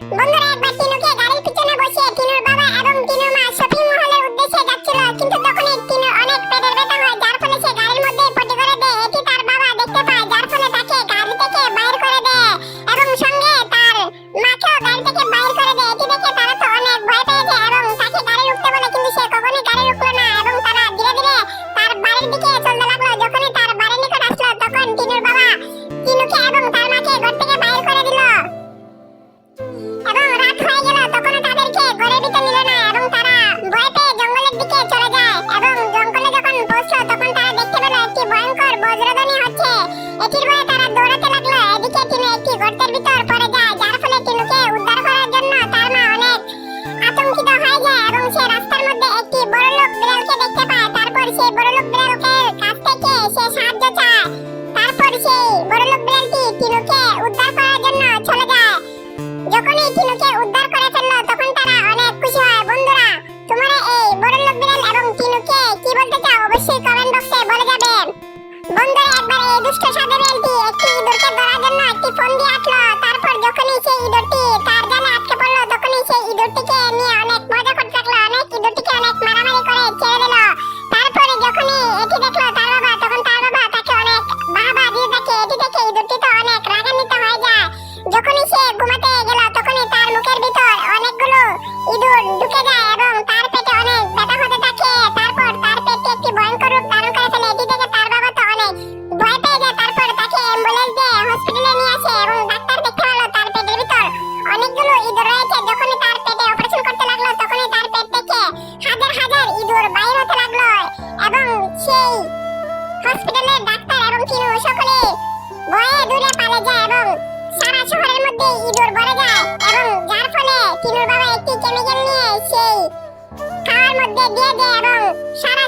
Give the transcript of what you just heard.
বন্ধুরা একবার টিনুকে বজ্রধ্বনি হচ্ছে। এটির ভয়ে তারা দৌড়াতে লাগল। এদিকে টিনু একটি গর্তের ভিতর পড়ে যায়, যার ফলে টিনুকে উদ্ধার করার জন্য তার মা অনেক আতঙ্কিত হয়ে যায় এবং সে রাস্তার মধ্যে একটি বড় লোক বিড়ালকে দেখতে পায়। তারপর সে বড় লোক বিড়ালের কাছ থেকে সে সাহায্য চায়। তারপর সেই বড়লোক বিড়ালটি টিনুকে উদ্ধার করার জন্য চলে যায়। যখনই টিনুকে উদ্ধার বন্ধুরা একবার এই দুষ্ট সাধবের একটি সেই হসপিটালের ডাক্তার এবং ফিরু সকলে ভয়ে দূরে পালে যায় এবং সারা শহরের মধ্যে ইঁদুর ভরে যায় এবং যার ফলে ফিরুর বাবা একটি কেমিক্যাল নিয়ে সেই খাওয়ার মধ্যে দিয়ে দেয় এবং সারা